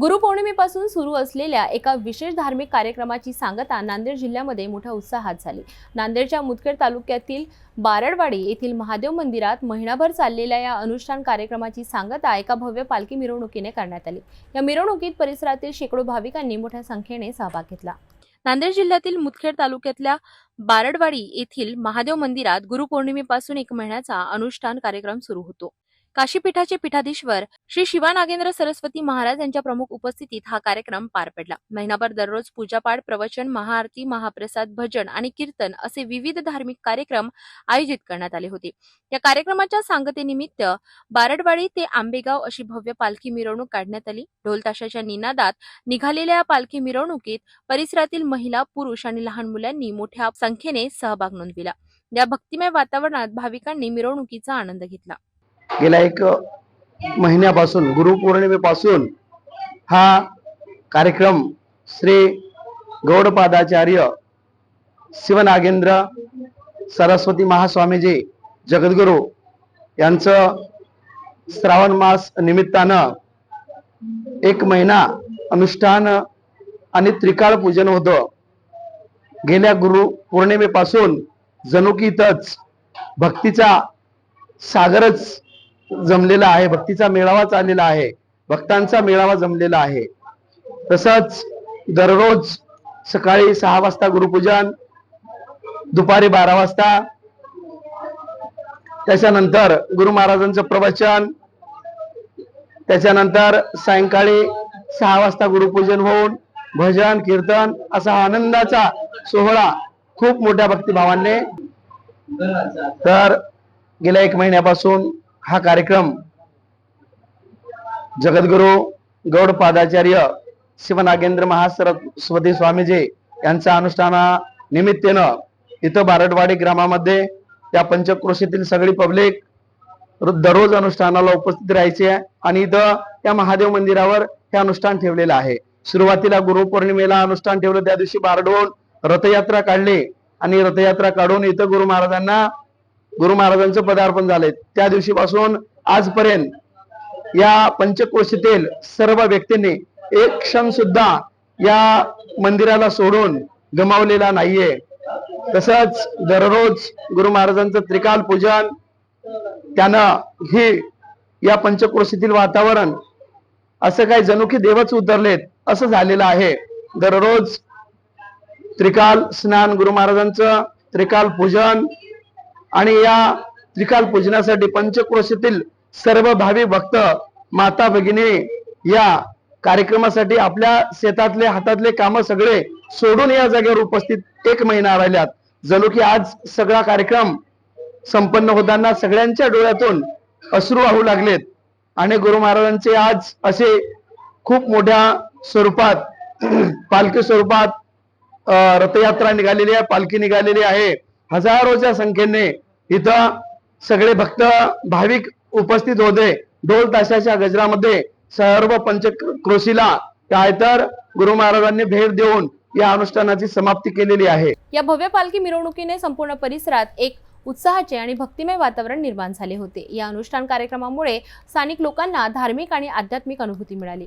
गुरुपौर्णिमेपासून सुरू असलेल्या एका विशेष धार्मिक कार्यक्रमाची सांगता नांदेड जिल्ह्यामध्ये मोठ्या उत्साहात झाली. नांदेडच्या मुदखेड तालुक्यातील बारडवाडी येथील महादेव मंदिरात महिनाभर चाललेल्या या अनुष्ठान कार्यक्रमाची सांगता एका भव्य पालखी मिरवणुकीने करण्यात आली. या मिरवणुकीत परिसरातील शेकडो भाविकांनी मोठ्या संख्येने सहभाग घेतला. नांदेड जिल्ह्यातील मुदखेड तालुक्यातल्या बारडवाडी येथील महादेव मंदिरात गुरुपौर्णिमेपासून एक महिन्याचा अनुष्ठान कार्यक्रम सुरू होतो. काशीपीठाचे पीठाधीश्वर श्री शिवा नागेंद्र सरस्वती महाराज यांच्या प्रमुख उपस्थितीत हा कार्यक्रम पार पडला. महिनाभर दररोज पूजापाठ प्रवचन महाआरती महाप्रसाद भजन आणि कीर्तन असे विविध धार्मिक कार्यक्रम आयोजित करण्यात आले होते. या कार्यक्रमाच्या सांगतेनिमित्त बारडवाडी ते आंबेगाव अशी भव्य पालखी मिरवणूक काढण्यात आली. ढोलताशाच्या निनादात निघालेल्या या पालखी मिरवणुकीत परिसरातील महिला पुरुष आणि लहान मुलांनी मोठ्या संख्येने सहभाग नोंदविला. या भक्तिमय वातावरणात भाविकांनी मिरवणुकीचा आनंद घेतला. गेल्या एक महिन्यापासून गुरुपौर्णिमेपासून हा कार्यक्रम श्री गौडपादाचार्य शिवनागेंद्र सरस्वती महास्वामीजी जगद्गुरु यांचं श्रावण मास निमित्तानं एक महिना अनुष्ठान आणि त्रिकाळ पूजन होतं. गेल्या गुरु पौर्णिमेपासून जनुकीतच भक्तीचा सागरच जमलेला आहे. भक्तीचा मेळावा चाललेला आहे. भक्तांचा मेळावा जमलेला आहे. तसंच दररोज सकाळी सहा वाजता गुरुपूजन दुपारी बारा वाजता. त्याच्यानंतर गुरु महाराजांचं प्रवचन. त्याच्यानंतर सायंकाळी सहा वाजता गुरुपूजन होऊन भजन कीर्तन असा आनंदाचा सोहळा खूप मोठ्या भक्तिभावाने. तर गेल्या एक महिन्यापासून हा कार्यक्रम जगद्गुरु गौड पादाचार्य शिवनागेंद्र महासरस्वती स्वामीजी यांच्या अनुष्ठाना निमित्तेनं इथं बारडवाडी ग्रामामध्ये त्या पंचक्रोशीतील सगळी पब्लिक दररोज अनुष्ठानाला उपस्थित राहायची आहे आणि इथं त्या महादेव मंदिरावर हे अनुष्ठान ठेवलेलं आहे. सुरुवातीला गुरुपौर्णिमेला अनुष्ठान ठेवलं त्या दिवशी बारडवून रथयात्रा काढली आणि रथयात्रा काढून इथं गुरु महाराजांना गुरु महाराजांचं पदार्पण झालंय. त्या दिवशीपासून आजपर्यंत या पंचकोशीतील सर्व व्यक्तींनी एक क्षण सुद्धा या मंदिराला सोडून गमावलेला नाहीये. तसंच दररोज गुरु महाराजांचं त्रिकाल पूजन त्यानं ही या पंचक्रोशीतील वातावरण असं काही जणू की देवच उतरलेत असं झालेलं आहे. दररोज त्रिकाल स्नान गुरु महाराजांचं त्रिकाल पूजन आणि या त्रिकाल पूजनासाठी पंचक्रोशीतील सर्व भावी भक्त माता भगिनी या कार्यक्रमासाठी आपल्या शेतातले हातातले काम सगळे सोडून या जागेवर उपस्थित एक महिना राहिल्यात. जणू की आज सगळा कार्यक्रम संपन्न होताना सगळ्यांच्या डोळ्यातून अश्रू वाहू लागलेत. आणि गुरु महाराजांचे आज असे खूप मोठ्या स्वरूपात पालखी स्वरूपात रथयात्रा निघालेली आहे पालखी निघालेली आहे. हजारोच्या संख्येने इथं सगळे भक्त भाविक उपस्थित होते. ढोल ताशाच्या गजरामध्ये सर्व पंचक्रोशीला काय तर गुरु महाराजांनी भेट देऊन या अनुष्ठानाची समाप्ती केलेली आहे. या भव्य पालखी मिरवणुकीने संपूर्ण परिसरात एक उत्साहाचे आणि भक्तिमय वातावरण निर्माण झाले होते. या अनुष्ठान कार्यक्रमामुळे स्थानिक लोकांना धार्मिक आणि आध्यात्मिक अनुभूती मिळाली.